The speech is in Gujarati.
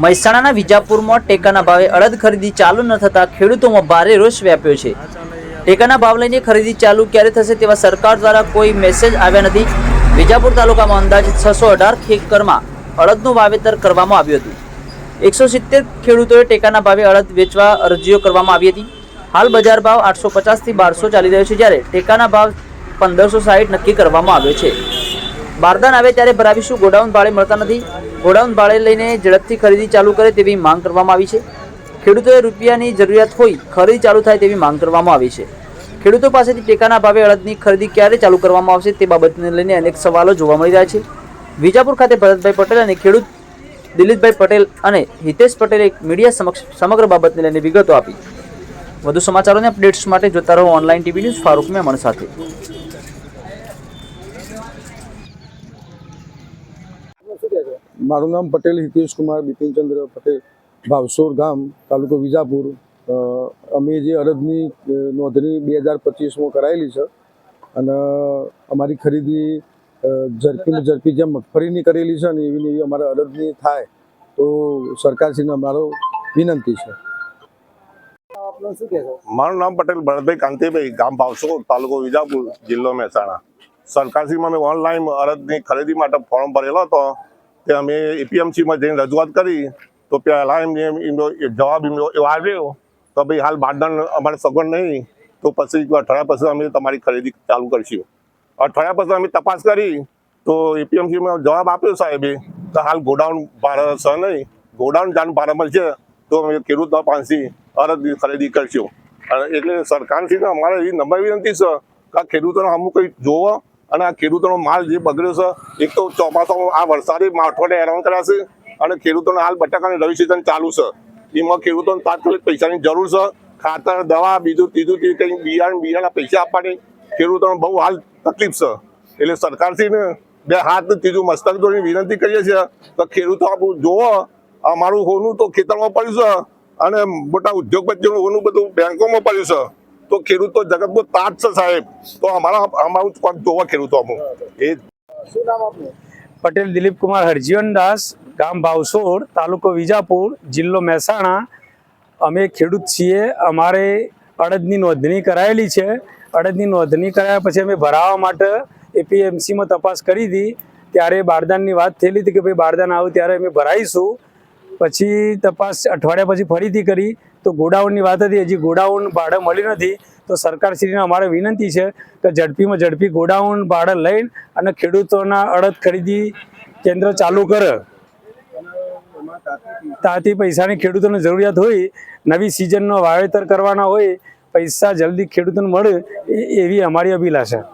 મહેસાણાના વિજાપુરમાં ટેકાના ભાવે અડદ ખરીદી ચાલુ ન થતાં ખેડૂતોમાં ભારે રોષ વ્યાપ્યો છે. ટેકાના ભાવ લઈને ખરીદી ચાલુ ક્યારે થશે તેવા સરકાર દ્વારા કોઈ મેસેજ આવ્યા નથી. વિજાપુર તાલુકામાં અંદાજિત છસો અઢાર ખેકરમાં અડદનું વાવેતર કરવામાં આવ્યું હતું. એકસો સિત્તેર ખેડૂતોએ ટેકાના ભાવે અડદ વેચવા અરજીઓ કરવામાં આવી હતી. હાલ બજાર ભાવ આઠસો પચાસથી બારસો ચાલી રહ્યો છે જ્યારે ટેકાના ભાવ પંદરસો સાહીઠ નક્કી કરવામાં આવ્યો છે. બારદાન આવે ત્યારે ભરાવીશું. ગોડાઉન ભાડે મળતા નથી. ગોડાઉન ભાડે લઈને ઝડપથી ખરીદી ચાલુ કરે તેવી માંગ કરવામાં આવી છે. ખેડૂતોએ રૂપિયાની જરૂરિયાત હોય, ખરીદી ચાલુ થાય તેવી માંગ કરવામાં આવી છે. ખેડૂતો પાસેથી ટેકાના ભાવે અડદની ખરીદી ક્યારે ચાલુ કરવામાં આવશે તે બાબતને લઈને અનેક સવાલો જોવા મળી રહ્યા છે. વિજાપુર ખાતે ભરતભાઈ પટેલ અને ખેડૂત દિલીપભાઈ પટેલ અને હિતેશ પટેલે મીડિયા સમક્ષ સમગ્ર બાબતને લઈને વિગતો આપી. વધુ સમાચારોને અપડેટ્સ માટે જોતા રહો online TV news Farooq Memon સાથે. મારું નામ પટેલ હિતેશ કુમાર બિપિનચંદ્ર પટેલ ભાવસોર ગામ તાલુકો વિજાપુર. અમે જે અરજની નોંધણી બે હજાર પચીસમાં કરાયેલી છે અને અમારી ખરીદી ઝડપીમાં ઝડપી જેમ મગફળીની કરેલી છે ને એવી એવી અમારે અરજની થાય તો સરકારશ્રીને અમારો વિનંતી છે. મારું નામ પટેલ ભરતભાઈ કાંતિભાઈ ગામ ભાવસોર તાલુકો વિજાપુર જિલ્લો મહેસાણા. સરકારશ્રીમાં મેં ઓનલાઈન અરજની ખરીદી માટે ફોર્મ ભરેલો હતો. તે અમે એપીએમસીમાં જઈને રજૂઆત કરી, તો પહેલાં એમને એમનો જવાબ એમનો એવો આવ્યો તો ભાઈ હાલ બારદાન અમારે સગવડ નહીં, તો પછી અઠવાડિયા પછી અમે તમારી ખરીદી ચાલુ કરીશું. અઠવાડિયા પછી અમે તપાસ કરી, તો એપીએમસીમાં જવાબ આપ્યો સાહેબે તો હાલ ગોડાઉન ભાડે છે નહીં, ગોડાઉન જાણ ભાડે મળશે, તો અમે ખેડૂત પાસેથી અરજ ખરીદી કરશું. એટલે સરકારશ્રીને અમારે એ નંબર વિનંતી છે કે ખેડૂતોને અમુક કંઈક જોવો અને આ ખેડૂતોનો માલ જે બગડ્યો છે, એક તો ચોમાસામાં આ વરસાદી માઠવાડે હેરાન કર્યા છે અને ખેડૂતોને હાલ બટાકાની રવિ સિઝન ચાલુ છે. એમાં ખેડૂતોને તાત્કાલિક પૈસાની જરૂર છે, ખાતર, દવા, બીજું, ત્રીજું ત્રીજું કંઈ બિયારણ, બિયારણના પૈસા આપવાની ખેડૂતોને બહુ હાલ તકલીફ છે. એટલે સરકારશ્રીને બે હાથ ત્રીજું મસ્તક જોડીને વિનંતી કરીએ છીએ તો ખેડૂતો આપણું જોવો અમારું હોનું તો ખેતરમાં પડ્યું છે અને મોટા ઉદ્યોગપતિઓનું હોનું બધું બેંકોમાં પડ્યું છે. તો ખેડૂતો જગતનો તાજ છે સાહેબ. તો અમારા અમારું કોક જોવા ખેડૂતો અમુક એ પટેલ દિલીપ કુમાર હરજીવન દાસ ગામ ભાવસોડ તાલુકો વિજાપુર જિલ્લો મહેસાણા. અમે ખેડૂત છીએ. અમારે અડદની નોંધણી કરાયેલી છે. અડદની નોંધણી કરાયા પછી અમે ભરાવા માટે એપીએમસીમાં તપાસ કરી હતી. ત્યારે બારદાનની વાત થયેલી હતી કે ભાઈ બારદાન આવે ત્યારે અમે ભરાઈશું. પછી તપાસ અઠવાડિયા પછી ફરીથી કરી. તો ગોડાઉનની વાત હતી, હજી ગોડાઉન ભાડે મળી નથી. તો સરકારશ્રીને અમારે વિનંતી છે કે ઝડપીમાં ઝડપી ગોડાઉન ભાડે લઈને અને ખેડૂતોના અડદ ખરીદી કેન્દ્ર ચાલુ કરે. તાથી પૈસાની ખેડૂતોને જરૂરિયાત હોય, નવી સિઝનનો વાવેતર કરવાના હોય, પૈસા જલ્દી ખેડૂતોને મળે એવી અમારી અભિલાષા